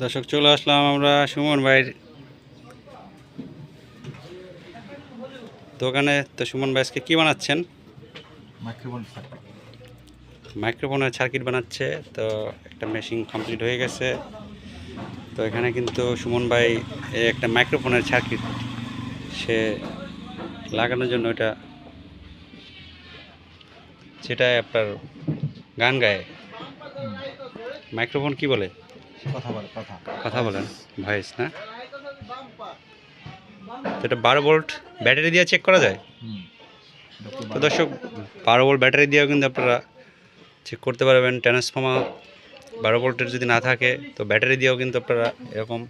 দর্শক চলে আসলাম আমরা সুমন ভাইয়ের দোকানে। তো সুমন ভাই আজকে কী বানাচ্ছেন? মাইক্রোফোন মাইক্রোফোনের সার্কিট বানাচ্ছে তো একটা মেশিন কমপ্লিট হয়ে গেছে। তো এখানে কিন্তু সুমন ভাই একটা মাইক্রোফোনের সার্কিট সে লাগানোর জন্য এটা সেটাই আপনার গান গায়। মাইক্রোফোন কি বলে? কথা বলে কথা। কথা বলেন ভয়েস না? এটা বারো ভোল্ট ব্যাটারি দিয়ে চেক করা যায়? তো দর্শক বারো ভোল্ট ব্যাটারি দিয়েও কিন্তু আপনারা চেক করতে পারবেন। ট্রান্সফর্মার বারো ভোল্টের যদি না থাকে তো ব্যাটারি দিয়েও কিন্তু আপনারা এরকম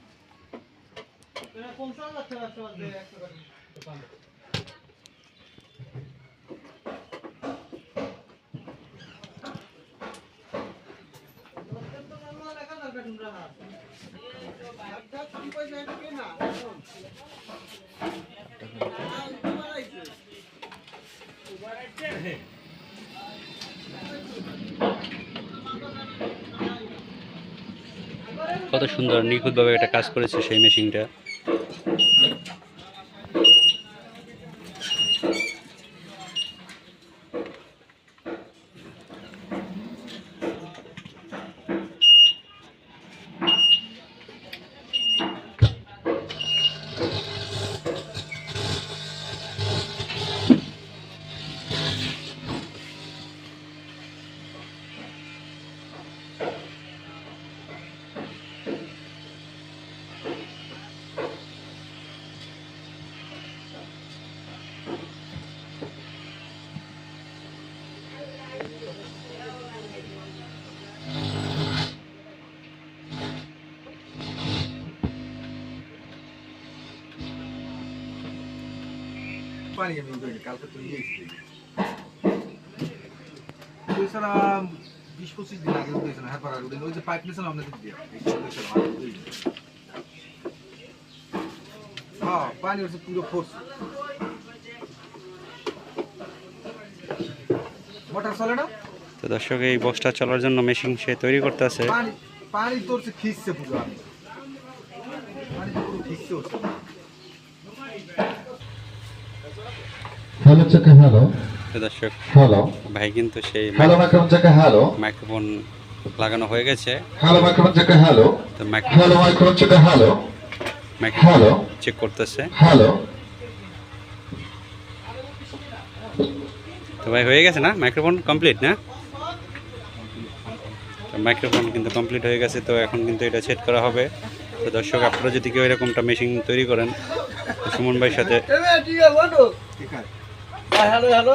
কত সুন্দর নিখুঁতভাবে একটা কাজ করেছে সেই মেশিনটা। পানি আমি কালকে তো নিয়ে এসেছি। ওই বিশ পঁচিশ দিন আগে হ্যাঁ পাড়ার ওই যে পাইপ নিয়েছিলাম আপনাদের দিয়ে। হ্যাঁ পানি হচ্ছে পুরো ফোর্স। মোটর চলে না? তো দর্শক এই বক্সটা চলার জন্য মেশিন সে তৈরি করতেছে পানি তোর খিসছে পুরো। আমি পানি পুরো খিসছে হচ্ছে। হ্যালো চেকে হ্যালো। দর্শক হ্যালো। ভাই কিন্তু সেই হ্যালো মাইক্রোফোন চেকে হ্যালো। মাইক্রোফোন লাগানো হয়ে গেছে। হ্যালো মাইক্রোফোন চেকে হ্যালো। তো হ্যালো মাইক্রোফোন চেকে হ্যালো। হ্যালো। চেক করতেছে। হ্যালো। তো ভাই হয়ে গেছে না? মাইক্রোফোন কমপ্লিট না? তো মাইক্রোফোন কিন্তু কমপ্লিট হয়ে গেছে তো এখন কিন্তু এটা সেট করা হবে। তো দর্শক আপনারা যদি কেউ এরকমটা মেশিন তৈরি করেন সুমন ভাইয়ের সাথে। ঠিক আছে হ্যালো। হ্যালো